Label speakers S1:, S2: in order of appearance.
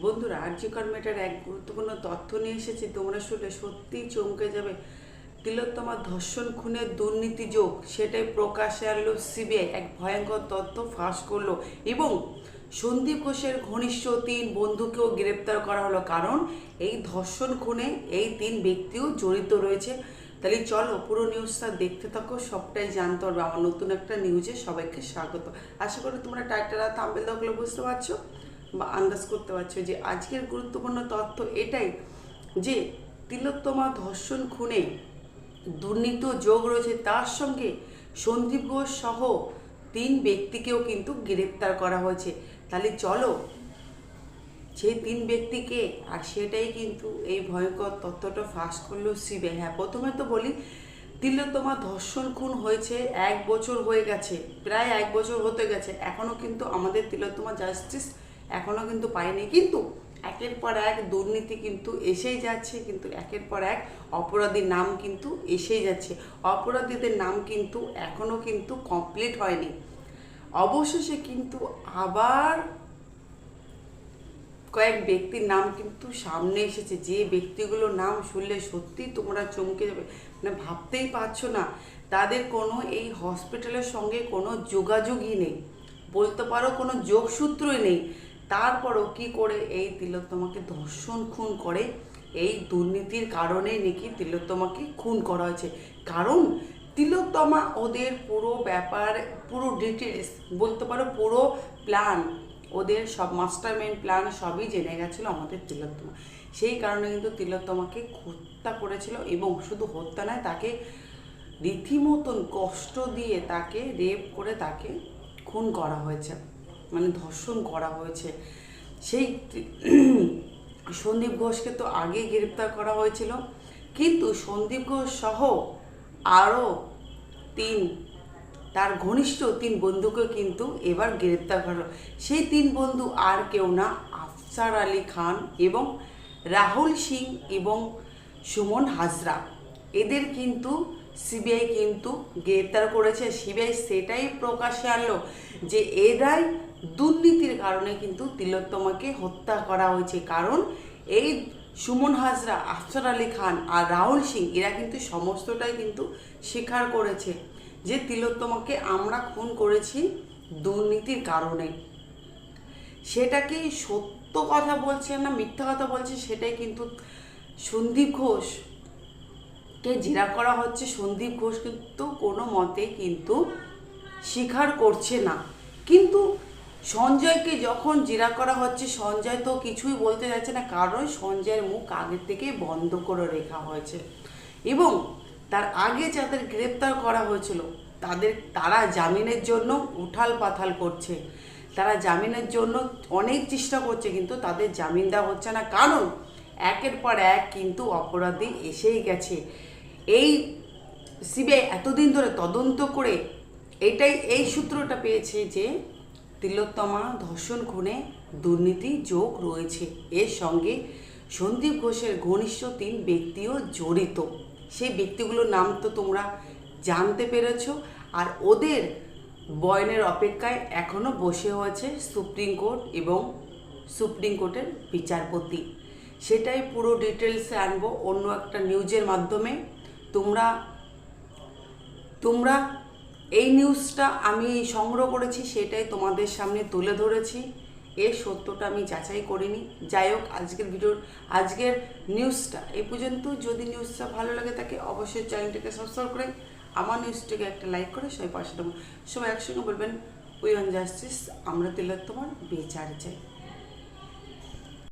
S1: বন্ধুরা আর্যকর মেটার এক গুরুত্বপূর্ণ তথ্য নিয়ে এসেছি, তোমরা শুনলে সত্যিই চমকে যাবে। তিলোত্তমা ধর্ষণ খুনের দুর্নীতি যোগ, সেটাই প্রকাশে আনলো সিবিআই। এক ভয়ঙ্কর তথ্য ফাঁস করল এবং সন্দীপ ঘোষের ঘনিষ্ঠ তিন বন্ধুকেও গ্রেপ্তার করা হলো। কারণ এই ধর্ষণ খুনে এই তিন ব্যক্তিও জড়িত রয়েছে। তাহলে চলো পুরো নিউজটা দেখতে থাকো, সবটাই জানতে পারবে। আমার নতুন একটা নিউজে সবাইকে স্বাগত। আশা করি তোমরা টাইটেল আর থাম্বেল দেখলে বুঝতে পারছ। আন্দাজ করতে পারছ যে আজকের গুরুত্বপূর্ণ তথ্য এটাই যে তিলোত্তমা ধর্ষণ খুনে দুর্নীতি যোগ রয়েছে। তার সঙ্গে সন্দীপ ঘোষ সহ তিন ব্যক্তিকেও কিন্তু গ্রেপ্তার করা হয়েছে। তাহলে চলো সেই তিন ব্যক্তিকে, আর সেটাই কিন্তু এই ভয়ঙ্কর তথ্যটা ফাঁস করল সিবিআই হ্যাঁ প্রথমে তো বলি, তিলোত্তমা ধর্ষণ খুন হয়েছে এক বছর হয়ে গেছে, প্রায় এক বছর হতে গেছে। এখনও কিন্তু আমাদের তিলোত্তমা জাস্টিস এখনও কিন্তু পায়নি কিন্তু একের পর এক দুর্নীতি কিন্তু এসেই যাচ্ছে, কিন্তু একের পর এক অপরাধীর নাম কিন্তু এসেই যাচ্ছে। অপরাধীদের নাম কিন্তু এখনও কিন্তু কমপ্লিট হয়নি। অবশেষে কিন্তু আবার কয়েক ব্যক্তির নাম কিন্তু সামনে এসেছে। যে ব্যক্তিগুলোর নাম শুনলে সত্যি তোমরা চমকে যাবে। মানে ভাবতেই পারছ না, তাদের কোনো এই হসপিটালের সঙ্গে কোনো যোগাযোগই নেই। বলতে পারো কোনো যোগসূত্রই নেই। তারপরও কি করে এই তিলোত্তমাকে ধর্ষণ, খুন করে? এই দুর্নীতির কারণে নাকি তিলোত্তমাকে খুন করা হয়েছে। কারণ তিলোত্তমা ওদের পুরো ব্যাপার, পুরো ডিটেলস বলতে পারো পুরো প্ল্যান ওদের সব মাস্টার মাইন্ড প্ল্যান সবই জেনে গেছিল আমাদের তিলোত্তমা। সেই কারণে কিন্তু তিলোত্তমাকে হত্যা করেছিল এবং শুধু হত্যা নয়, তাকে রীতিমতন কষ্ট দিয়ে তাকে রেপ করে তাকে খুন করা হয়েছে। মানে ধর্ষণ করা হয়েছে। সেই সন্দীপ ঘোষকে তো আগে গ্রেপ্তার করা হয়েছিল। কিন্তু সন্দীপ ঘোষ সহ আরও তিন, তার ঘনিষ্ঠ তিন বন্ধুকে কিন্তু এবার গ্রেপ্তার করা সেই তিন বন্ধু আর কেউ না, আফসার আলী খান এবং রাহুল সিং এবং সুমন হাজরা। এদের কিন্তু সিবিআই কিন্তু গ্রেপ্তার করেছে। সিবিআই সেটাই প্রকাশ্যে আনলো যে এরাই দুর্নীতির কারণে কিন্তু তিলোত্তমাকে হত্যা করা হয়েছে। কারণ এই সুমন হাজরা, আফসার আলী খান আর রাহুল সিং, এরা কিন্তু সমস্তটাই কিন্তু স্বীকার করেছে যে তিলোত্তমাকে আমরা খুন করেছি দুর্নীতির কারণে। সেটাকে সত্য কথা বলছে না মিথ্যা কথা বলছে সেটাই কিন্তু সন্দীপ ঘোষ কে জেরা করা হচ্ছে, সন্দীপ ঘোষ কিন্তু কোনো মতে কিন্তু স্বীকার করছে না। কিন্তু সঞ্জয়কে যখন জেরা করা হচ্ছে, সঞ্জয় তো কিছুই বলতে যাচ্ছে না, কারণ সঞ্জয়ের মুখ আগের থেকেই বন্ধ করে রেখা হয়েছে। এবং তার আগে যাদের গ্রেপ্তার করা হয়েছিল, তাদের, তারা জামিনের জন্য উঠাল পাথাল করছে। তারা জামিনের জন্য অনেক চেষ্টা করছে, কিন্তু তাদের জামিন দেওয়া হচ্ছে না। কারণ একের পর এক কিন্তু অপরাধী এসেই গেছে। এই সিবিআই এতদিন ধরে তদন্ত করে এটাই, এই সূত্রটা পেয়েছে যে তিলোত্তমা, ধর্ষণ খুনে দুর্নীতি যোগ রয়েছে। এর সঙ্গে সন্দীপ ঘোষের ঘনিষ্ঠ তিন ব্যক্তিও জড়িত। সেই ব্যক্তিগুলোর নাম তো তোমরা জানতে পেরেছ। আর ওদের বয়নের অপেক্ষায় এখনও বসে হয়েছে সুপ্রিম কোর্ট এবং সুপ্রিম কোর্টের বিচারপতি। সেটাই পুরো ডিটেলসে আনব, অন্য একটা নিউজের মাধ্যমে। তোমরা তোমরা এই নিউজটা আমি সংগ্রহ করেছি, সেটাই তোমাদের সামনে তুলে ধরেছি। এর সত্যটা আমি যাচাই করিনি। যাই হোক, আজকের ভিডিওর আজকের নিউজটা এই পর্যন্ত। যদি নিউজটা ভালো লাগে থাকে, অবশ্যই চ্যানেলটিকে সাবস্ক্রাইব করে, আমার নিউজটিকে একটা লাইক করে সবাই পাশে দেবো সবাই একসঙ্গে বলবেন উই অন জাস্টিস আমরা তিলোত্তমার বিচার চাই।